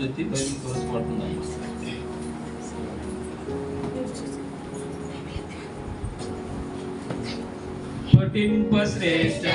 leti very close what nice. पटिंप श्रेष्ठ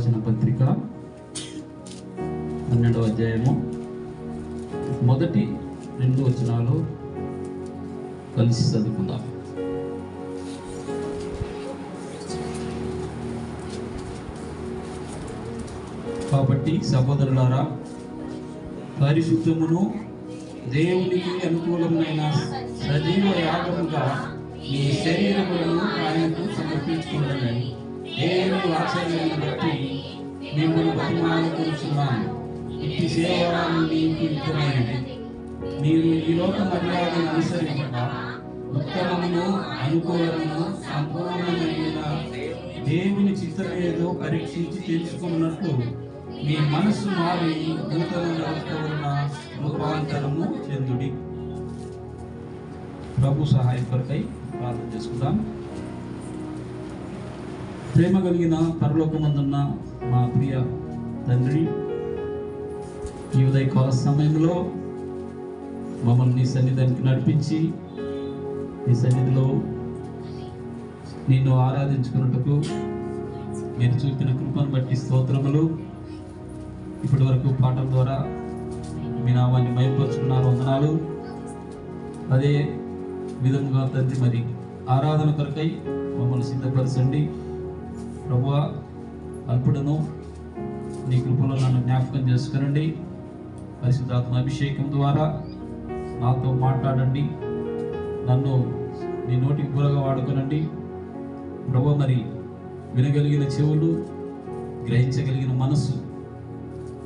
రాసిన పత్రిక పన్నెండవ అధ్యాయము. మొదటి రెండు వచనాలు కలిసి చదువుకుందాం. కాబట్టి సహోదరులారా పరిశుద్ధమును దేవునికి అనుకూలమైన సజీవ యాగముగా మీ శరీరములను ఆయనకు సమర్పించుకోవాలని దేవుని వాత్సల్యాన్ని బట్టి మిమ్మల్ని బతిమాలుకుంటున్నాను ఇంటి సేవలను మీకు ఇష్టమైనది మీరు ఈ లోక మర్యాదను అనుసరించక ఉత్తమమును అనుకూలమును సంపూర్ణమైన దేవుని చిత్తమేదో పరీక్షించి తెలుసుకున్నట్లు మీ మనస్సు మారి నూతన ఉన్న రూపాంతరము చెందుడి. ప్రభు సహాయం ప్రార్థన చేసుకుందాం. ప్రేమ కలిగిన పరలోకమందున్న మా ప్రియ తండ్రి ఈ ఉదయకాల సమయంలో మమ్మల్ని సన్నిధానికి నడిపించి ఈ సన్నిధిలో నిన్ను ఆరాధించుకున్నట్టుకు మీరు చూపిన కృపను బట్టి స్తోత్రములు. ఇప్పటి వరకు పాటల ద్వారా మీ నామాన్ని మయపరుచుకున్నారు. వందనాలు. అదే విధముగా తండ్రి మరి ఆరాధన కొరకై మమ్మల్ని సిద్ధపరచండి. ప్రభు అల్పుడను నీ కృపలో నన్ను జ్ఞాపకం చేసుకునండి. పరిశుద్ధాత్మ అభిషేకం ద్వారా నాతో మాట్లాడండి. నన్ను నీ నోటికి పూరగా వాడుకోనండి. ప్రభు మరి వినగలిగిన చెవులు గ్రహించగలిగిన మనస్సు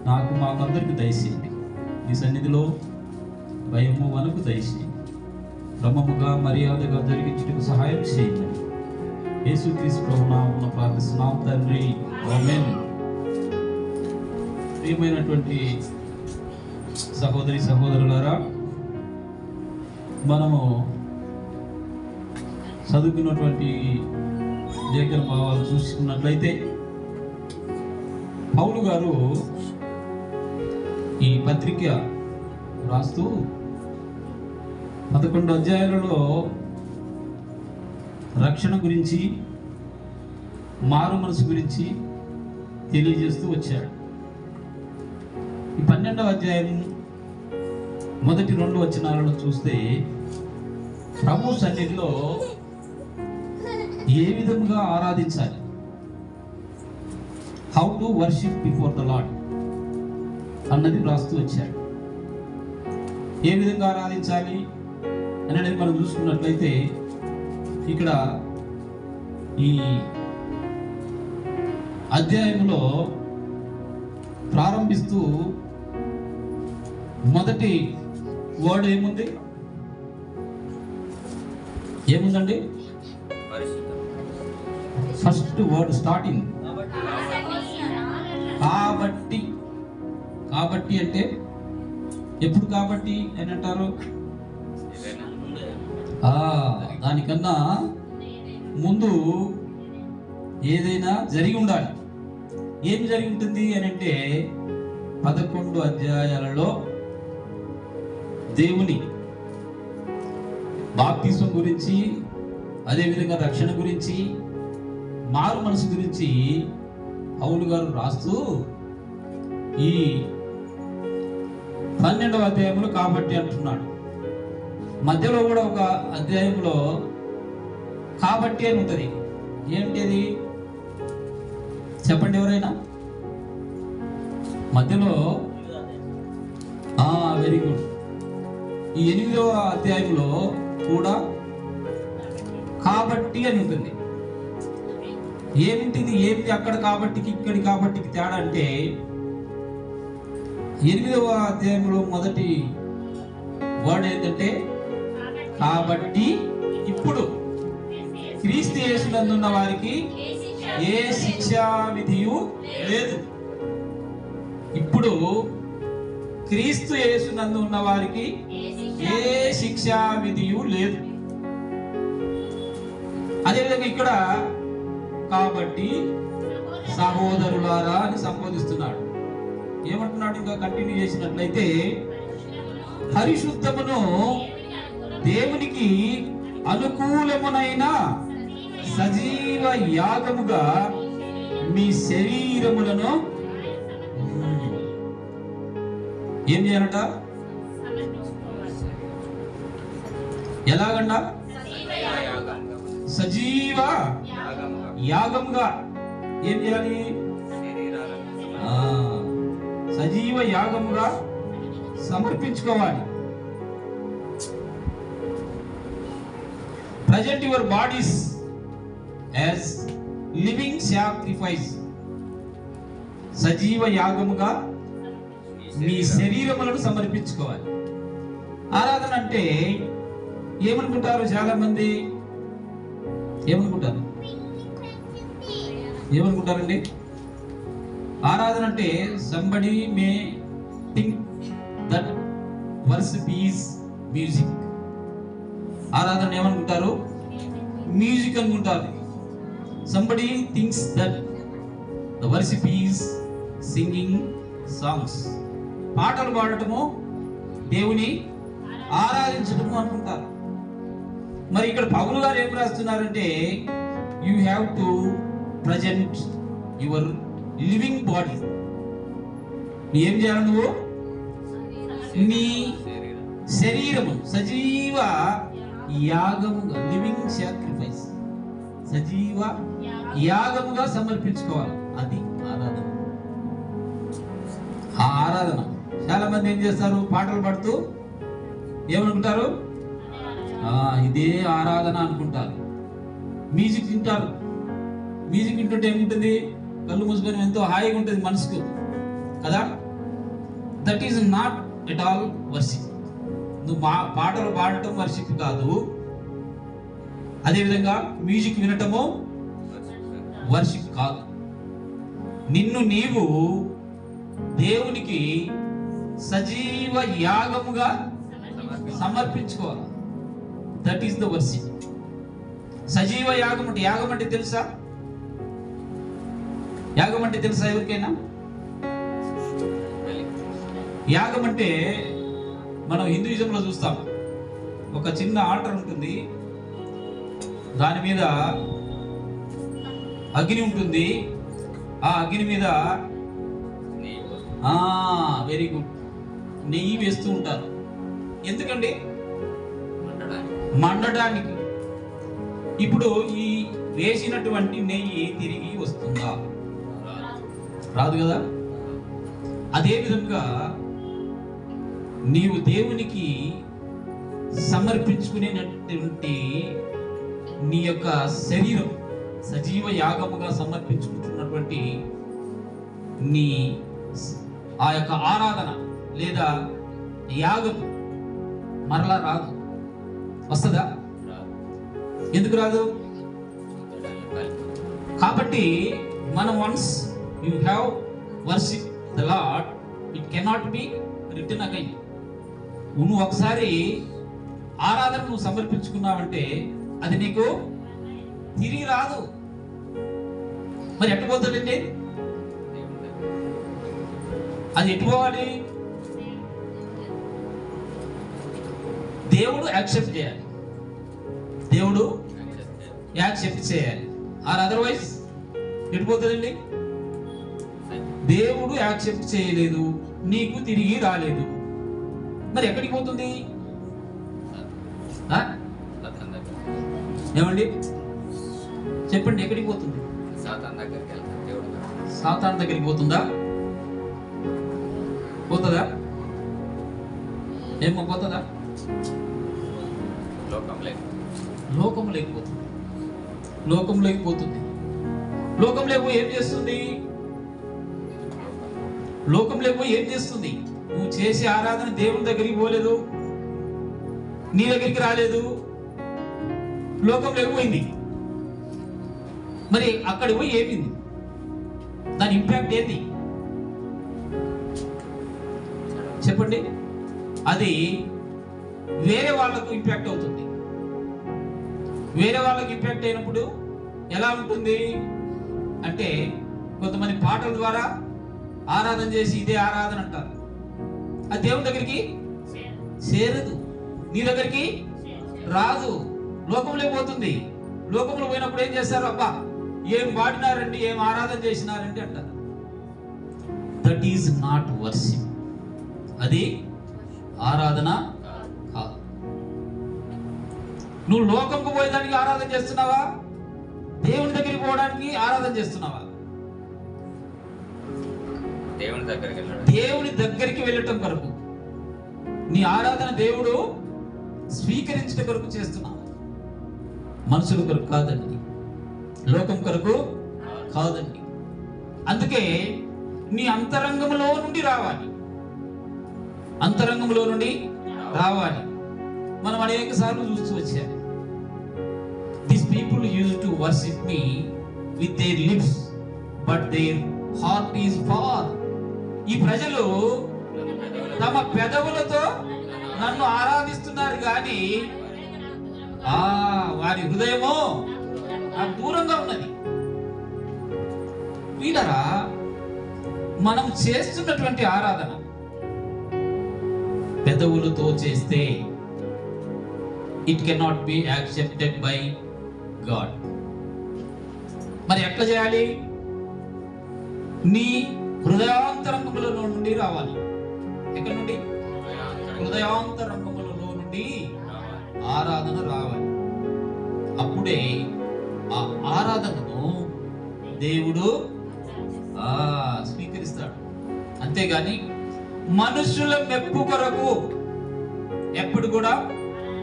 నాకు మాకందరికి దయచేయండి. నీ సన్నిధిలో భయము వనకు దయచేయండి. క్రమముగా మర్యాదగా జరిగించుటకు సహాయం చేయండి. యేసుక్రీస్తు ప్రభు ప్రార్థిస్తున్నాం తండ్రి. ఆమెన్. ప్రియమైనటువంటి సహోదరి సహోదరులారా మనము చదువుకున్నటువంటి లేఖన భావాలు చూసుకున్నట్లయితే పౌలు గారు ఈ పత్రిక రాస్తూ పదకొండు అధ్యాయాలలో రక్షణ గురించి మారు మనసు గురించి తెలియజేస్తూ వచ్చాడు. ఈ పన్నెండవ అధ్యాయం మొదటి రెండు వచనాలను చూస్తే ప్రభు సన్నిధిలో ఏ విధముగా ఆరాధించాలి? How to worship before the lord అన్నది రాస్తూ వచ్చాడు. ఏ విధంగా ఆరాధించాలి? అనేది మనం చూసుకున్నట్లయితే ఇక్కడ ఈ అధ్యాయంలో ప్రారంభిస్తూ మొదటి వర్డ్ ఏముంది? ఏముందండి? First word starting. కాబట్టి కాబట్టి అంటే ఎప్పుడు కాబట్టి అని అంటారు? దానికన్నా ముందు ఏదైనా జరిగి ఉండాలి. ఏం జరిగి ఉంటుంది అని అంటే పదకొండు అధ్యాయాలలో దేవుని బాప్తిసం గురించి అదేవిధంగా రక్షణ గురించి మారు మనసు గురించి పౌలు గారు రాస్తూ ఈ పన్నెండవ అధ్యాయంలో కాబట్టి అంటున్నాడు. మధ్యలో కూడా ఒక అధ్యాయంలో కాబట్టి అని ఉంటుంది. ఏంటి అది చెప్పండి ఎవరైనా? మధ్యలో? వెరీ గుడ్ ఈ ఎనిమిదవ అధ్యాయంలో కూడా కాబట్టి అని ఉంటుంది. ఏమిటిది? ఏమిటి అక్కడ కాబట్టికి ఇక్కడి కాబట్టికి తేడా అంటే ఎనిమిదవ అధ్యాయంలో మొదటి వర్డ్ ఏంటంటే కాబట్టి ఇప్పుడు క్రీస్తు యేసునందున్న వారికి ఏ శిక్షా విధియు లేదు. ఇప్పుడు క్రీస్తు యేసునందు ఉన్న వారికి ఏ శిక్షా విధియు లేదు. అదేవిధంగా ఇక్కడ కాబట్టి సహోదరులారా అని సంబోధిస్తున్నాడు. ఏమంటున్నాడు? ఇంకా కంటిన్యూ చేసినట్లయితే పరిశుద్ధమును దేవునికి అనుకూలమునైన సజీవ యాగముగా మీ శరీరములను ఏం చేయాలట? ఎలాగంట? సజీవ యాగముగా ఏం చేయాలి? సజీవ యాగముగా సమర్పించుకోవాలి. Present your bodies as living sacrifice సజీవ యాగముగా మీ శరీరములను సమర్పించుకోవాలి. ఆరాధన అంటే ఏమనుకుంటారు చాలా మంది ఏమనుకుంటారు? ఏమనుకుంటారండి? ఆరాధన అంటే somebody may think that worship is music ఆరాధన ఏమనుకుంటారు? మ్యూజిక్ అనుకుంటారు somebody things that the worship is singing songs పాటలు పాడటము దేవుని ఆరాధించటము అనుకుంటారు. మరి ఇక్కడ పౌలు గారు ఏం రాస్తున్నారంటే you have to present your living body ఏం చేయాలి నువ్వు? నీ శరీరము. సజీవ యాగముగా లివింగ్ సాక్రిఫైస్ సజీవ యాగముగా సమర్పించుకోవాలి. అది ఆరాధన. ఆ ఆరాధన. చాలా మంది ఏం చేస్తారు? పాటలు పాడుతూ ఏమనుకుంటారు? ఇదే ఆరాధన అనుకుంటారు. మ్యూజిక్ వింటారు. మ్యూజిక్ వింటుంటే ఏముంటుంది? కళ్ళు మూసుకొని ఎంతో హాయిగా ఉంటుంది మనసుకు. కదా? That is not at all worship నువ్వు పాటలు పాడటం వర్షిప్ కాదు. అదేవిధంగా మ్యూజిక్ వినటము వర్షిప్ కాదు. నిన్ను నీవు దేవునికి సజీవ యాగముగా సమర్పించుకోవాలి. దట్ ఈస్ ద వర్షిప్ సజీవ యాగం అంటే యాగం అంటే తెలుసా? యాగం అంటే తెలుసా ఎవరికైనా? యాగం అంటే మనం హిందూయిజంలో చూస్తాం. ఒక చిన్న ఆర్డర్ ఉంటుంది. దాని మీద అగ్ని ఉంటుంది. ఆ అగ్ని మీద వెరీ గుడ్. నెయ్యి వేస్తూ ఉంటారు. ఎందుకండి? మండడానికి. ఇప్పుడు ఈ వేసినటువంటి నెయ్యి తిరిగి వస్తుందా? రాదు కదా? అదే విధంగా నీవు దేవునికి సమర్పించుకునేటువంటి నీ యొక్క శరీరం సజీవ యాగముగా సమర్పించుకుంటున్నటువంటి నీ ఆ యొక్క ఆరాధన లేదా యాగం మరలా రాదు. వస్తుందా? ఎందుకు రాదు? కాబట్టి మనం once you have worship the lord it cannot be return again. నువ్వు ఒకసారి ఆరాధన నువ్వు సమర్పించుకున్నావంటే అది నీకు తిరిగి రాదు. మరి ఎట్టు పోతుందండి అది ఎటు పోవాలి? దేవుడు యాక్సెప్ట్ చేయాలి. దేవుడు యాక్సెప్ట్ చేయాలి. ఆర్ అదర్వైజ్ ఎటు పోతుందండి దేవుడు యాక్సెప్ట్ చేయలేదు నీకు తిరిగి రాలేదు. మరి ఎక్కడికి పోతుంది? ఏమండి? చెప్పండి ఎక్కడికి పోతుంది? సాతాన్ దగ్గరికి సాతాన్ దగ్గరికి పోతుందా? పోతుందా? ఏమో పోతుందా? లోకం లోకం లేకపోతుంది. లోకం లేకపోతుంది. లోకం లేకపోయి ఏం చేస్తుంది? లోకం లేకపోయి ఏం చేస్తుంది? నువ్వు చేసే ఆరాధన దేవుని దగ్గరికి పోలేదు. నీ దగ్గరికి రాలేదు. లోకం లేకపోయింది మరి అక్కడ పోయి ఏమింది? దాని ఇంపాక్ట్ ఏంది? చెప్పండి. అది వేరే వాళ్ళకు ఇంపాక్ట్ అవుతుంది. వేరే వాళ్ళకి ఇంపాక్ట్ అయినప్పుడు ఎలా ఉంటుంది? అంటే కొంతమంది పాటల ద్వారా ఆరాధన చేసి ఇదే ఆరాధన అంటారు. అది దేవుని దగ్గరికి చేరదు. నీ దగ్గరికి రాదు. లోకంలో పోతుంది. లోకంలో పోయినప్పుడు ఏం చేస్తారు? అబ్బా ఏం పాడినారండి ఏం ఆరాధన చేసినారండి అంటారు. దట్ ఈజ్ నాట్ వర్షిప్ అది ఆరాధన కాదు. నువ్వు లోకంకు పోయేదానికి ఆరాధన చేస్తున్నావా? దేవుని దగ్గరికి పోవడానికి ఆరాధన చేస్తున్నావా? దేవుని దగ్గరికి వెళ్ళడం. దేవుని దగ్గరికి వెళ్ళటం కొరకు. నీ ఆరాధన దేవుడు స్వీకరించడం కొరకు చేస్తున్నావు మనుషుల కొరకు కాదండి. లోకం కొరకు కాదండి. అందుకే నీ అంతరంగంలో నుండి రావాలి. అంతరంగంలో నుండి రావాలి. మనం అనేక సార్లు చూస్తూ వచ్చాము this people use to worship me with their lips but their heart is far ఈ ప్రజలు తమ పెదవులతో నన్ను ఆరాధిస్తున్నారు కానీ ఆ వారి హృదయమో నాకు దూరంగా ఉన్నది. వీడరా మనం చేస్తున్నటువంటి ఆరాధన. పెదవులతో చేస్తే it cannot be accepted by God మరి ఎట్లా చేయాలి? నీ హృదయాంతరంగముల నుండి రావాలి. ఎక్కడి నుండి? హృదయాంతరంగములలో నుండి ఆరాధన రావాలి. అప్పుడే ఆ ఆరాధనను దేవుడు ఆ స్వీకరిస్తాడు. అంతేగాని మనుషుల మెప్పు కొరకు ఎప్పుడు కూడా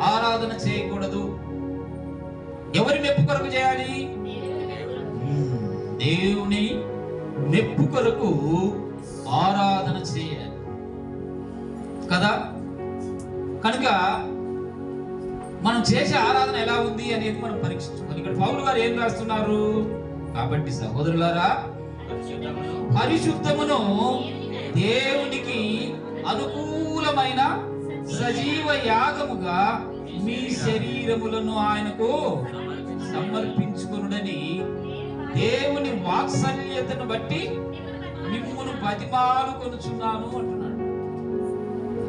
ఆరాధన చేయకూడదు. ఎవరి మెప్పు కొరకు చేయాలి? దేవుని మెప్పు కొరకు ఆరాధన చేయాలి. కదా? కనుక మనం చేసే ఆరాధన ఎలా ఉంది అనేది మనం పరీక్షించుకోవాలి. ఇక్కడ పౌలు గారు ఏం రాస్తున్నారు? కాబట్టి సహోదరులారా పరిశుద్ధమును దేవునికి అనుకూలమైన సజీవ యాగముగా మీ శరీరములను ఆయనకు సమర్పించుకునుడని దేవుని వాత్సల్యతను బట్టి మిమ్మును బతిమాలు కొనుచున్నాను అంటున్నాడు.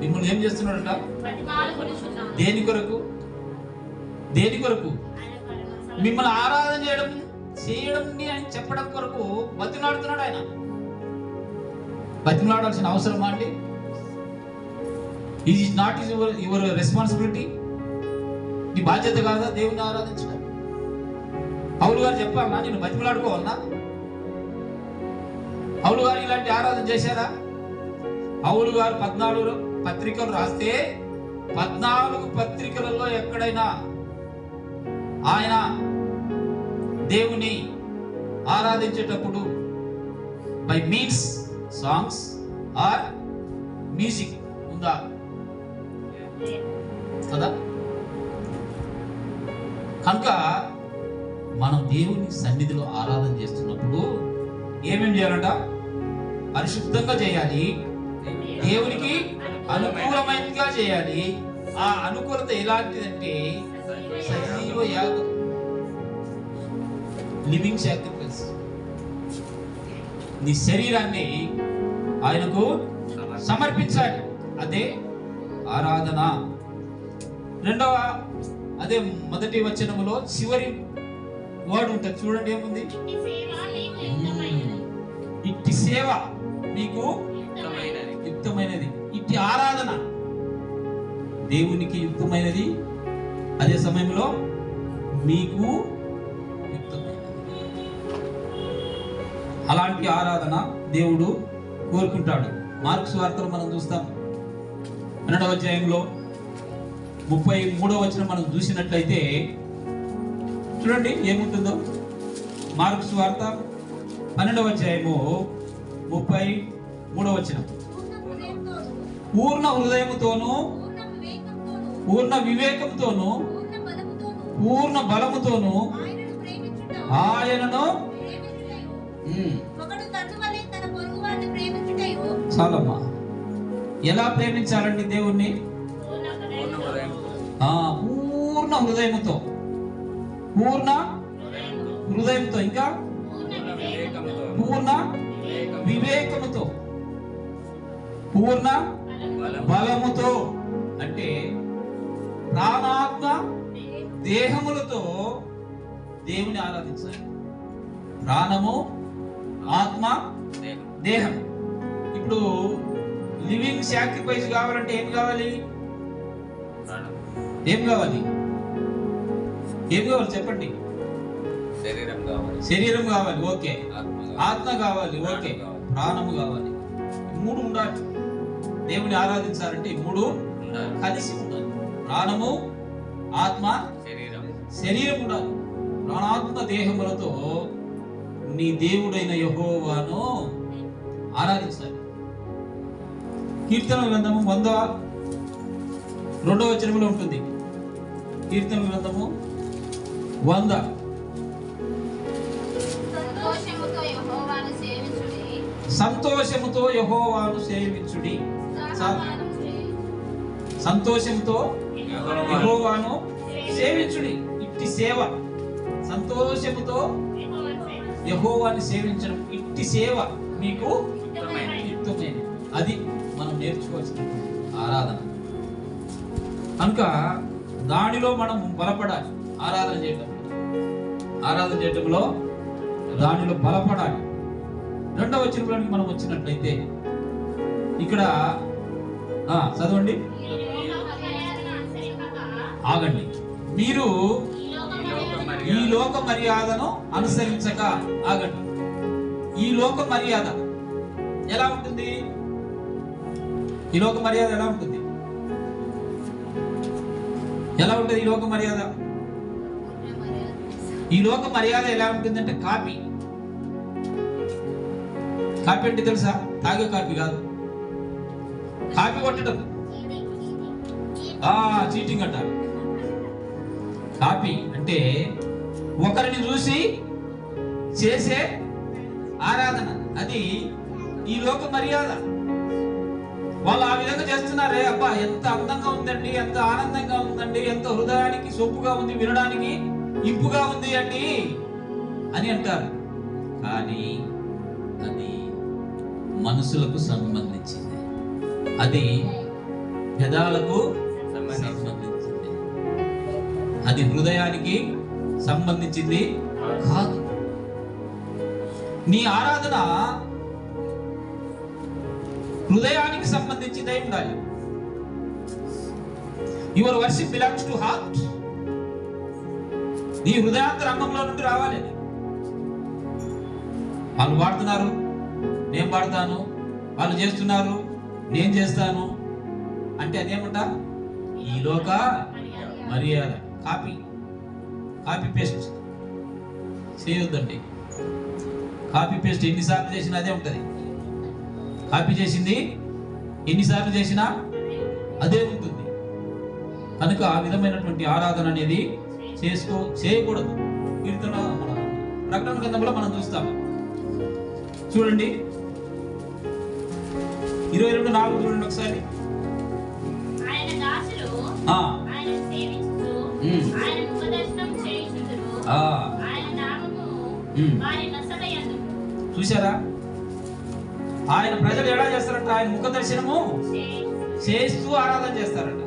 మిమ్మల్ని ఏం చేస్తున్నాడంట? దేని కొరకు? దేని కొరకు? మిమ్మల్ని ఆరాధన చేయడం చేయడం అని చెప్పడం కొరకు బతిమలాడుతున్నాడు ఆయన. బతిమలాడాల్సిన అవసరమా అండి? ఇది not is your your responsibility నీ బాధ్యత కాదా? దేవుని ఆరాధించడం. పౌలు గారు చెప్పాలన్నా నేను బతిమలాడుకోవాలన్నా పౌలు గారు ఇలాంటి ఆరాధన చేశారా? పౌలు గారు పద్నాలుగు పత్రికలు రాస్తే పద్నాలుగు పత్రికలలో ఎక్కడైనా ఆయన దేవుని ఆరాధించేటప్పుడు by means songs or music ఉందా? కదా? కనుక మనం దేవుని సన్నిధిలో ఆరాధన చేస్తున్నప్పుడు ఏమేం చేయాలంట? పరిశుద్ధంగా చేయాలి. దేవునికి అనుకూలమైనదిగా చేయాలి. ఆ అనుకూలత ఎలాంటిదంటే సజీవ యాగం. లివింగ్ సాక్రిఫైస్ నీ శరీరాన్ని ఆయనకు సమర్పించాలి. అదే ఆరాధన. రెండవ అదే మొదటి వచనములో చివరి వర్డ్ ఉంటుంది చూడండి ఏముంది? ఇట్టి సేవ మీకు యుక్తమైనది. ఇట్టి ఆరాధన దేవునికి యుక్తమైనది. అదే సమయంలో మీకు అలాంటి ఆరాధన దేవుడు కోరుకుంటాడు. మార్క్స్ వార్తలు మనం చూస్తాం. పన్నెండవ అధ్యాయంలో ముప్పై మూడవ వచనం మనం చూసినట్లయితే చూడండి ఏముంటుందో? మార్క్స్ వార్త పన్నెండవ అధ్యాయము ముప్పై మూడవ వచ్చిన పూర్ణ పూర్ణ హృదయముతోను పూర్ణ వివేకంతోను పూర్ణ బలముతోను ఆయనను చాలమ్మా. ఎలా ప్రేమించాలండి దేవుణ్ణి? పూర్ణ హృదయంతో పూర్ణ హృదయంతో ఇంకా? పూర్ణ వివేకముతో. పూర్ణ బలముతో. అంటే ప్రాణాత్మ దేహములతో దేవుని ఆరాధించాలి. ప్రాణము ఆత్మ దేహం ఇప్పుడు లివింగ్ సాక్రిఫైస్ కావాలంటే ఏం కావాలి? ఏం కావాలి? ఏం కావాలి చెప్పండి? శరీరం కావాలి. శరీరం కావాలి ఓకే. ఆత్మ కావాలి. ఓకే. ప్రాణము కావాలి. మూడు ఉండాలి. దేవుని ఆరాధించాలంటే ఈ మూడు కలిసి ఉండాలి. ప్రాణము ఆత్మ శరీరం. శరీరం ఉండాలి. ప్రాణాత్మ దేహములతో నీ దేవుడైన యహోవాను ఆరాధించాలి. కీర్తన గ్రంథము వంద రెండవ వచనంలో ఉంటుంది. కీర్తన గ్రంథము వంద సంతోషముతో యెహోవాను సేవించుడి సంతోషముతో యహోవాను సేవించుడి సహపానం చేయుడి. సంతోషంతో యెహోవా యహోవాను సేవించుడి ఇట్టి సేవ సంతోషముతో యహోవాని సేవించడం ఇట్టి సేవ మీకు అది మనం నేర్చుకోవాల్సిన ఆరాధన కనుక దానిలో మనం బలపడాలి ఆరాధన చేయటంలో ఆరాధన చేయటంలో దానిలో బలపడాలి. రెండవ వచనంలోనికి మనం వచ్చినట్లయితే ఇక్కడ ఆ, చదవండి. ఆగండి. మీరు ఈ లోక మర్యాదను ఈ లోక మర్యాదను అనుసరించక ఆగండి. ఈ లోక మర్యాద ఎలా ఉంటుంది? ఈ లోక మర్యాద ఎలా ఉంటుంది? ఎలా ఉంటుంది ఈ లోక మర్యాద? ఈ లోక మర్యాద ఎలా ఉంటుందంటే కాపీ. కాపీ అంటే తెలుసా? తాగే కాపీ కాదు. కాపీ కొట్టడం. ఆ చీటింగ్ అంటారు. కాపీ అంటే ఒకరిని చూసి చేసే ఆరాధన. అది ఈ లోక మర్యాద. వాళ్ళు ఆ విధంగా చేస్తున్నారే అబ్బా ఎంత అందంగా ఉందండి ఎంత ఆనందంగా ఉందండి ఎంత హృదయానికి సొప్పుగా ఉంది వినడానికి. ఇంపుగా ఉంది అండి అని అంటారు. కానీ అది మనసులకు సంబంధించింది. అది పెదాలకు సంబంధించింది. అది హృదయానికి సంబంధించింది కాదు. నీ ఆరాధన హృదయానికి సంబంధించిందై ఉండాలి. Your worship belongs to heart నీ హృదయాంతరంగంలో నుండి రావాలి. వాళ్ళు పాడుతున్నారు నేను పాడతాను వాళ్ళు చేస్తున్నారు నేను చేస్తాను అంటే అదేమంట? ఈ లోక మర్యాద కాపీ కాపీ పేస్ట్ చేయొద్దండి. కాపీ పేస్ట్ ఎన్నిసార్లు చేసినా అదే ఉంటుంది. కాపీ చేసింది ఎన్నిసార్లు చేసినా అదే ఉంటుంది. కనుక ఆ విధమైనటువంటి ఆరాధన అనేది చేసుకో చేయకూడదు. కీర్తన మన ప్రకటన గ్రంథంలో మనం చూస్తాం చూడండి. ఇరవై రెండు నాలుగు చూడండి ఒకసారి. చూసారా ఆయన ప్రజలు ఎలా చేస్తారంట? ఆయన ముఖ దర్శనము చేస్తూ ఆరాధన చేస్తారంట.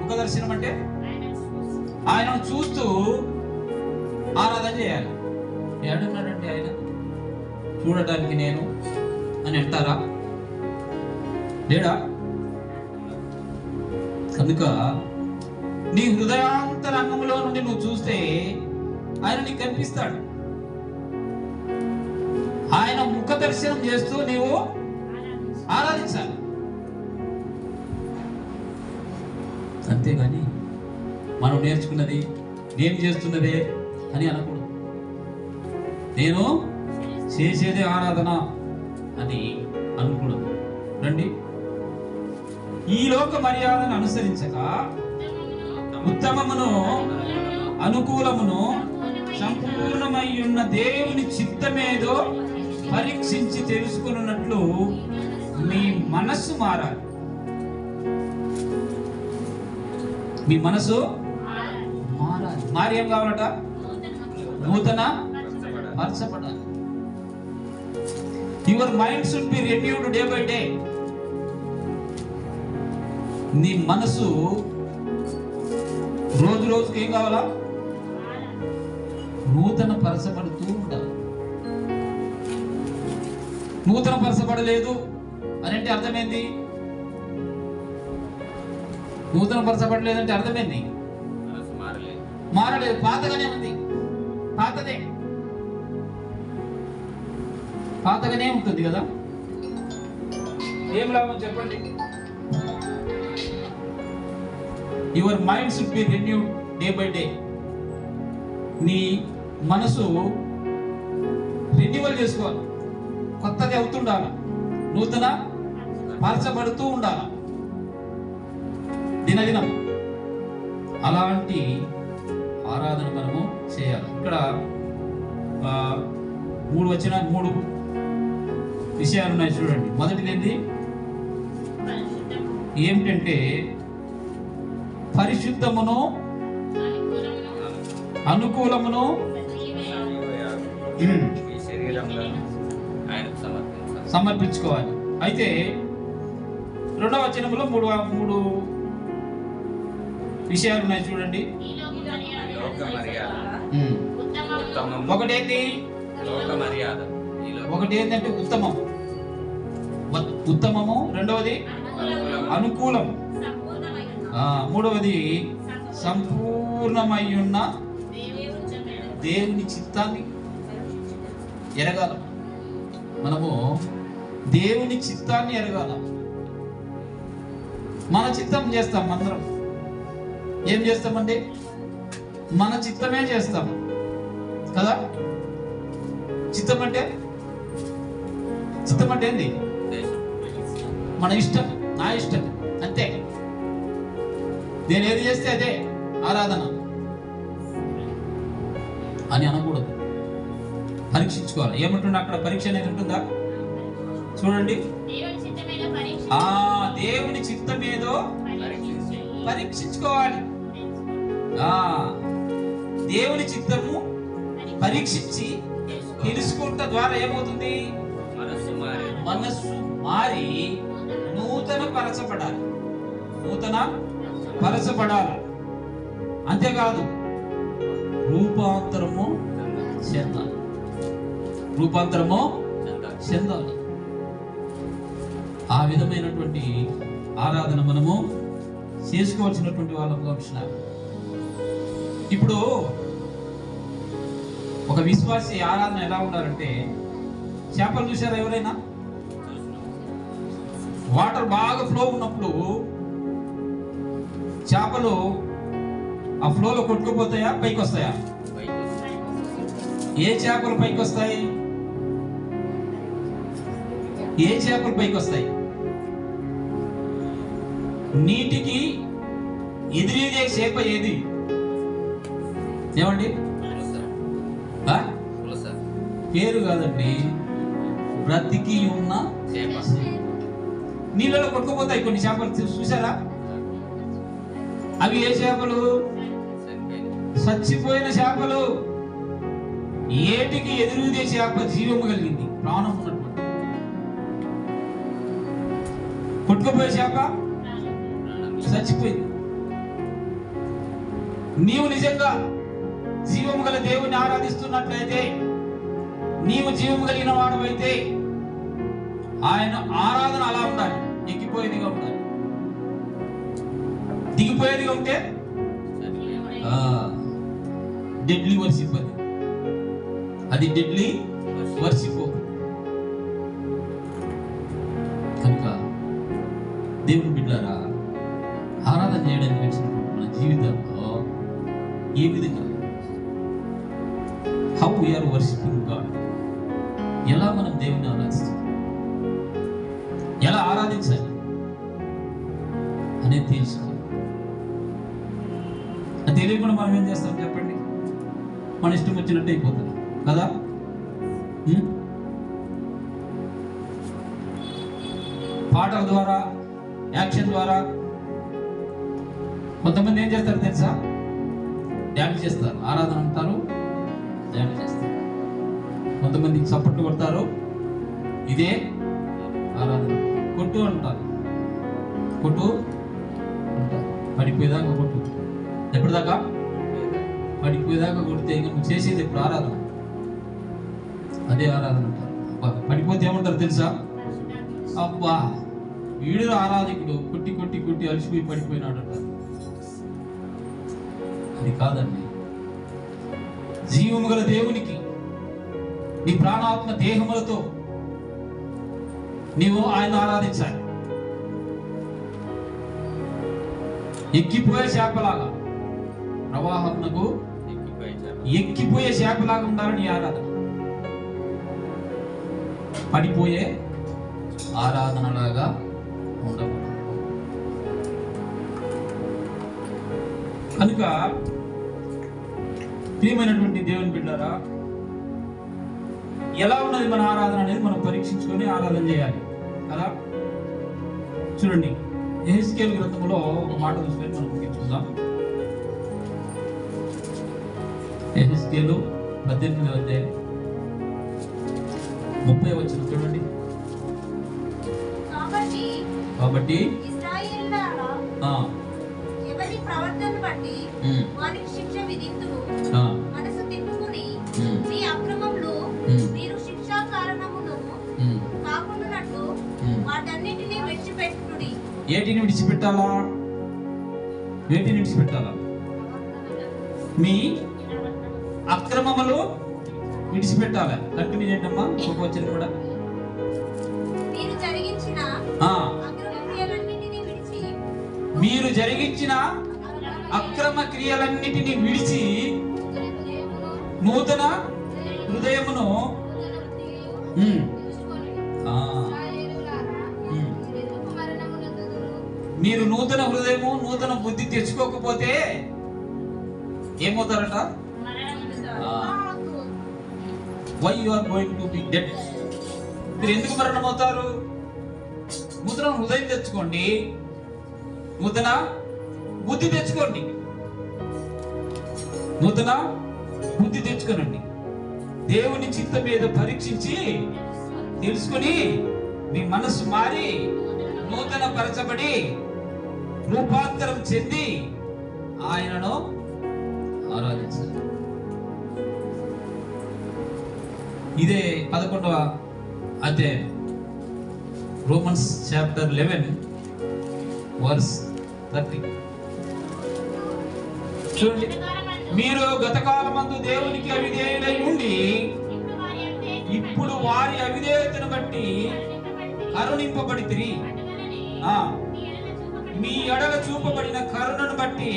ముఖ దర్శనం అంటే ఆయన చూస్తూ ఆరాధన చేయాలి. ఏడున్నాడండి ఆయన? చూడటానికి నేను అని అంటారా? లేడా? కనుక నీ హృదయాంతరంగంలో నుండి నువ్వు చూస్తే ఆయన నీకు కనిపిస్తాడు. ఆయన ముఖ దర్శనం చేస్తూ నీవు ఆరాధించాలి. అంతేగాని మనం నేర్చుకున్నది నేను చేస్తున్నదే అని అనకూడదు. నేను చేసేదే ఆరాధన అని అనకూడదు. రండి. ఈ లోక మర్యాదను అనుసరించక ఉత్తమమును అనుకూలమును సంపూర్ణమై ఉన్న దేవుని చిత్తమేదో పరీక్షించి తెలుసుకున్నట్లు మీ మనస్సు మారాలి. మీ మనసు మరి ఏం కావాలట? నూతన? పరచబడాలి. Your mind should be renewed day by day నీ మనసు రోజు రోజుకి ఏం కావాలా? నూతన పరచబడుతూ ఉండాలి. నూతన పరచబడలేదు అని అంటే అర్థమైంది నూతన పరచబడలేదంటే అర్థమైంది మారలేదు పాతగానే ఉంది. పాతదే. పాతగానే ఉంటుంది కదా? ఏం లాభం చెప్పండి. Your mind should be renewed day by day నీ మనసు రెన్యువల్ చేసుకోవాలి. కొత్తది అవుతుండాలి? నూతన పరచబడుతూ ఉండాలి? దినదినం. అలాంటి ఆరాధన మనము చేయాలి. ఇక్కడ మూడు వచ్చిన మూడు విషయాలు ఉన్నాయి చూడండి. మొదటిది ఏంటి ఏమిటంటే పరిశుద్ధమును అనుకూలమును సమర్పించుకోవాలి. అయితే రెండవ వచనంలో మూడు మూడు విషయాలు ఉన్నాయి చూడండి. మర్యాద. ఉమ్. ఉత్తమం. ఒకటేంటి? లోక మర్యాద. ఒకటి ఏంటంటే ఉత్తమం. ఉత్తమము రెండవది అనుకూలం మూడవది సంపూర్ణమై ఉన్న దేవుని చిత్తాన్ని ఎరగాల. మనము దేవుని చిత్తాన్ని ఎరగాల. మన చిత్తం చేస్తాం అందరం. ఏం చేస్తామండి? మన చిత్తమే చేస్తాం. కదా? చిత్తం అంటే? చిత్తం అంటే ఏంది? మన ఇష్టం నా ఇష్టం అంతే. నేను ఏది చేస్తే అదే ఆరాధన. అని అనకూడదు. పరీక్షించుకోవాలి. ఏమంటుండే అక్కడ పరీక్ష అనేది ఉంటుందా? చూడండి. ఆ దేవుని చిత్తం ఏదో పరీక్షించి. పరీక్షించుకోవాలి. ఆ దేవుని చిత్తము పరీక్షించి తెలుసుకుంట ద్వారా ఏమవుతుంది? మనస్సు మారి. నూతన పరచబడాలి. నూతన పరచబడాలి. అంతేకాదు రూపాంతరము చెందాలి. రూపాంతరము చెందాలి. ఆ విధమైనటువంటి ఆరాధన మనము చేసుకోవాల్సినటువంటి వాళ్ళకు అంటున్నారు ఇప్పుడు ఒక విశ్వాసి ఆరాధన ఎలా ఉండాలంటే చేపలు చూసారా ఎవరైనా? వాటర్ బాగా ఫ్లో ఉన్నప్పుడు చేపలు ఆ ఫ్లోలో కొట్టుకుపోతాయా పైకి వస్తాయా ఏ చేపలు పైకి వస్తాయి ఏ చేపలు పైకి వస్తాయి నీటికి ఎదిరిగే చేప ఏది? ఏమండి? పేరు కాదండి. బ్రతికి ఉన్న నీళ్ళలో కొట్టుకుపోతాయి కొన్ని చేపలు. చూసారా అవి ఏ చేపలు? చచ్చిపోయిన చేపలు. ఏటికి ఎదురుదే చేప జీవము కలిగింది. ప్రాణం ఉన్నటువంటి. కొట్టుకుపోయే చేప? చచ్చిపోయింది. నీవు నిజంగా జీవము గల దేవుని ఆరాధిస్తున్నట్లయితే నీవు జీవము కలిగిన వాడవైతే ఆయన ఆరాధన అలా ఉండాలి. ఎక్కిపోయేదిగా ఉండాలి. దిగిపోయేదిగా ఉంటే డెడ్లీ వర్షిప్ అది అది డెడ్లీ వర్షిప్ కనుక దేవుని బిడ్డారా ఆరాధన చేయడానికి వచ్చిన ఏ విధంగా వర్షిపింగ్ గాడ్ ఎలా మనం దేవుని ఆరాధిస్తాం? ఎలా ఆరాధించాలి? అనేది తెలుసుకోవాలి. అది తెలియకుండా మనం ఏం చేస్తాం చెప్పండి? మన ఇష్టం వచ్చినట్టు అయిపోతుంది. కదా? పాటల ద్వారా యాక్షన్ ద్వారా కొంతమంది ఏం చేస్తారు తెలుసా? డ్యాన్స్ చేస్తారు. ఆరాధన అంటారు డ్యాన్స్ చేస్తారు. కొంతమంది చప్పట్లు కొడతారు ఇదే ఆరాధన. కొట్టు అంటారు. కొట్టు అంటారు. పడిపోయేదాకా కొట్టు. ఎప్పటిదాకా? పడిపోయేదాకా కొడితే ఇంకా నువ్వు చేసేది ఇప్పుడు ఆరాధన. అదే ఆరాధన అంటారు. పడిపోతే ఏమంటారు తెలుసా? అబ్బా వీడు ఆరాధకుడు. కొట్టి కొట్టి కొట్టి అలసిపోయి పడిపోయినాడు అంటారు. అది కాదండి. జీవము గల దేవునికి నీ ప్రాణాత్మ దేహములతో నీవు ఆయన ఆరాధించాలి. ఎక్కిపోయే చేపలాగా ప్రవాహమునకు ఎక్కిపోయే చేపలాగా ఉండాలని నీ ఆరాధన. పడిపోయే ఆరాధనలాగా ఉండకూడదు. కనుక ప్రియమైనటువంటి దేవుని బిడ్డారా ఎలా ఉన్నది మన ఆరాధన అనేది మనం పరీక్షించుకొని ఆరాధన చేయాలి. కదా? చూడండి ఎహెస్కేల్ గ్రంథంలో ఒక మాట చూసుకొని మనం ముగించుకుందాం ఎహెస్కేలు పద్దెనిమిది అధ్యాయం ముప్పై వచ్చిన చూడండి. కాబట్టి ఎవరి ప్రవర్తన బట్టి వారికి శిక్ష ఏటిని విడిచిపెట్టాలా? వేటిని విడిచిపెట్టాలా? మీ అక్రమములు విడిచిపెట్టాలా? కంటిన్యూ చేయండి అమ్మా ఒక వచ్చింది కూడా. మీరు జరిగించిన అక్రమ క్రియలన్నిటిని విడిచి నూతన హృదయమును మీరు నూతన హృదయము నూతన బుద్ధి తెచ్చుకోకపోతే ఏమవుతారట? Why you are going to be dead మీరు ఎందుకు మరణం అవుతారు నూతన హృదయం తెచ్చుకోండి. నూతన బుద్ధి తెచ్చుకోండి. నూతన బుద్ధి తెచ్చుకోనండి. దేవుని చిత్తం మీద పరీక్షించి తెలుసుకొని మీ మనసు మారి నూతన పరచబడి రూపాంతరం చెంది ఆయనను ఆరాధించాలి ఇదే పదకొండవ అధ్యాయం. Romans chapter eleven verse thirty చూడండి మీరు గతకాలమందు దేవునికి అవిధేయుడై ఉండి ఇప్పుడు వారి అవిధేయతను బట్టి కరుణింపబడి ఆ. మీ ఎడల చూపబడిన కరుణను బట్టి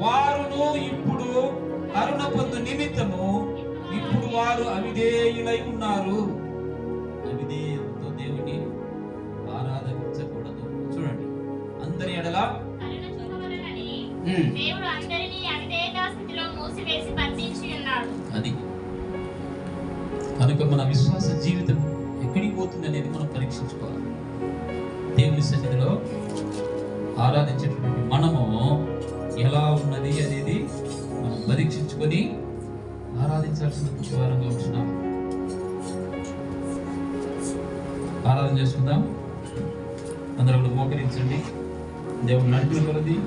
వారును ఇప్పుడు కరుణ పొందు నిమిత్తము ఇప్పుడు వారు అవిధేయులై ఉన్నారు. అవిధేయంతో దేవుని ఆరాధించకూడదు. చూడండి అందరి ఎడల ఉమ్, దేవుడు అందరినీ అవిధేయతా స్థితిలో మూసివేసి బంధించి ఉన్నాడు. అది కనుక మన విశ్వాస జీవితం ఎక్కడికి పోతుంది అనేది మనం పరీక్షించుకోవాలి. దేవుని సన్నిధిలో ఆరాధించేటటువంటి మనము ఎలా ఉన్నది అనేది మనం పరీక్షించుకొని ఆరాధించాల్సిన వారంగా ఉంటున్నాం. ఆరాధన చేసుకుందాం. అందరూ మోకరించండి. దేవుడు నడిపిన కొలది.